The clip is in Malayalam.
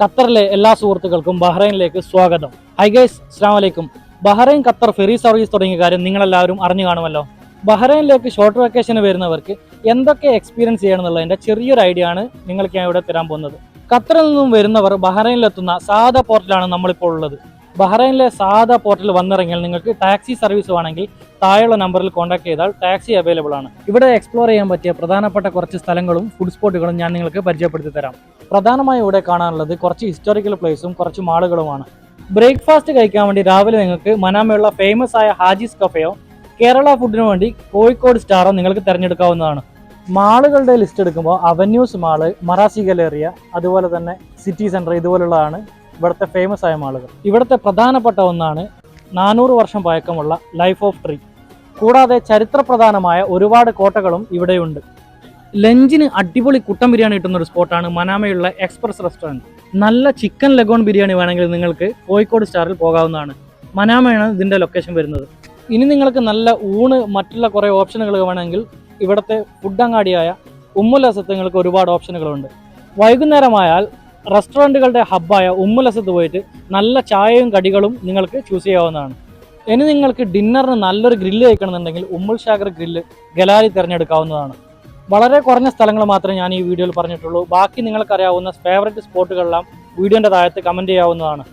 ഖത്തറിലെ എല്ലാ സുഹൃത്തുക്കൾക്കും ബഹ്റൈനിലേക്ക് സ്വാഗതം. ഹൈ ഗൈസ് അസ്സാം വലൈക്കും ബഹ്റൈൻ ഖത്തർ ഫെറി സർവീസ് തുടങ്ങിയ കാര്യം നിങ്ങളെല്ലാവരും അറിഞ്ഞു കാണുമല്ലോ. ബഹ്റൈനിലേക്ക് ഷോർട്ട് വെക്കേഷന് വരുന്നവർക്ക് എന്തൊക്കെ എക്സ്പീരിയൻസ് ചെയ്യണം എന്നുള്ളതിന്റെ ചെറിയൊരു ഐഡിയ ആണ് നിങ്ങൾക്ക് ഞാൻ ഇവിടെ തരാൻ പോകുന്നത്. ഖത്തറിൽ നിന്നും വരുന്നവർ ബഹ്റൈനിലെത്തുന്ന സാധാ പോർട്ടിലാണ് നമ്മളിപ്പോൾ ഉള്ളത്. ബഹ്റൈനിലെ സാധാ പോർട്ടൽ വന്നിറങ്ങിയാൽ നിങ്ങൾക്ക് ടാക്സി സർവീസ് വേണമെങ്കിൽ താഴെയുള്ള നമ്പറിൽ കോൺടാക്ട് ചെയ്താൽ ടാക്സി അവൈലബിൾ ആണ്. ഇവിടെ എക്സ്പ്ലോർ ചെയ്യാൻ പറ്റിയ പ്രധാനപ്പെട്ട കുറച്ച് സ്ഥലങ്ങളും ഫുഡ് സ്പോട്ടുകളും ഞാൻ നിങ്ങൾക്ക് പരിചയപ്പെടുത്തി തരാം. പ്രധാനമായും ഇവിടെ കാണാനുള്ളത് കുറച്ച് ഹിസ്റ്റോറിക്കൽ പ്ലേസും കുറച്ച് മാളുകളുമാണ് ബ്രേക്ക്ഫാസ്റ്റ് കഴിക്കാൻ വേണ്ടി രാവിലെ നിങ്ങൾക്ക് മനാമയുള്ള ഫേമസ് ആയ ഹാജിസ് കഫയോ കേരള ഫുഡിനു വേണ്ടി കോഴിക്കോട് സ്റ്റാറോ നിങ്ങൾക്ക് തിരഞ്ഞെടുക്കാവുന്നതാണ്. മാളുകളുടെ ലിസ്റ്റ് എടുക്കുമ്പോൾ അവന്യൂസ് മാൾ മറാസി ഗലേറിയ അതുപോലെ തന്നെ സിറ്റി സെന്റർ ഇതുപോലുള്ളതാണ്. ഇവിടുത്തെ ഫേമസ് ആയ മാളുകൾ. ഇവിടുത്തെ പ്രധാനപ്പെട്ട ഒന്നാണ് നാനൂറ് വർഷം പഴക്കമുള്ള ലൈഫ് ഓഫ് ട്രീ കൂടാതെ ചരിത്രപ്രധാനമായ ഒരുപാട് കോട്ടകളും ഇവിടെയുണ്ട്. ലഞ്ചിന് അടിപൊളി കുട്ടൻ ബിരിയാണി കിട്ടുന്ന ഒരു സ്പോട്ടാണ് മനാമയുള്ള എക്സ്പ്രസ് റെസ്റ്റോറന്റ് നല്ല ചിക്കൻ ലഗോൺ ബിരിയാണി വേണമെങ്കിൽ നിങ്ങൾക്ക് കോഴിക്കോട് സ്റ്റാറിൽ പോകാവുന്നതാണ്. മനാമയാണ് ഇതിന്റെ ലൊക്കേഷൻ വരുന്നത്. ഇനി നിങ്ങൾക്ക് നല്ല ഊണ് മറ്റുള്ള കുറേ ഓപ്ഷനുകൾ വേണമെങ്കിൽ ഇവിടുത്തെ ഫുഡ് അങ്ങാടിയായ ഉമ്മുലസത്ത് നിങ്ങൾക്ക് ഒരുപാട് ഓപ്ഷനുകളുണ്ട് വൈകുന്നേരമായാൽ റെസ്റ്റോറന്റുകളുടെ ഹബ്ബായ ഉമ്മുലസത്ത് പോയിട്ട് നല്ല ചായയും കടികളും നിങ്ങൾക്ക് ചൂസ് ചെയ്യാവുന്നതാണ്. ഇനി നിങ്ങൾക്ക് ഡിന്നറിന് നല്ലൊരു ഗ്രില്ല് കഴിക്കണമെന്നുണ്ടെങ്കിൽ ഉമ്മുൽ ഷാഗർ ഗ്രില്ല് ഗലാലി തിരഞ്ഞെടുക്കാവുന്നതാണ്. വളരെ കുറഞ്ഞ സ്ഥലങ്ങൾ മാത്രമേ ഞാൻ ഈ വീഡിയോയിൽ പറഞ്ഞിട്ടുള്ളൂ. ബാക്കി നിങ്ങൾക്കറിയാവുന്ന ഫേവറേറ്റ് സ്പോട്ടുകളെല്ലാം വീഡിയോന്റെ താഴത്ത് കമന്റ് ചെയ്യാവുന്നതാണ്.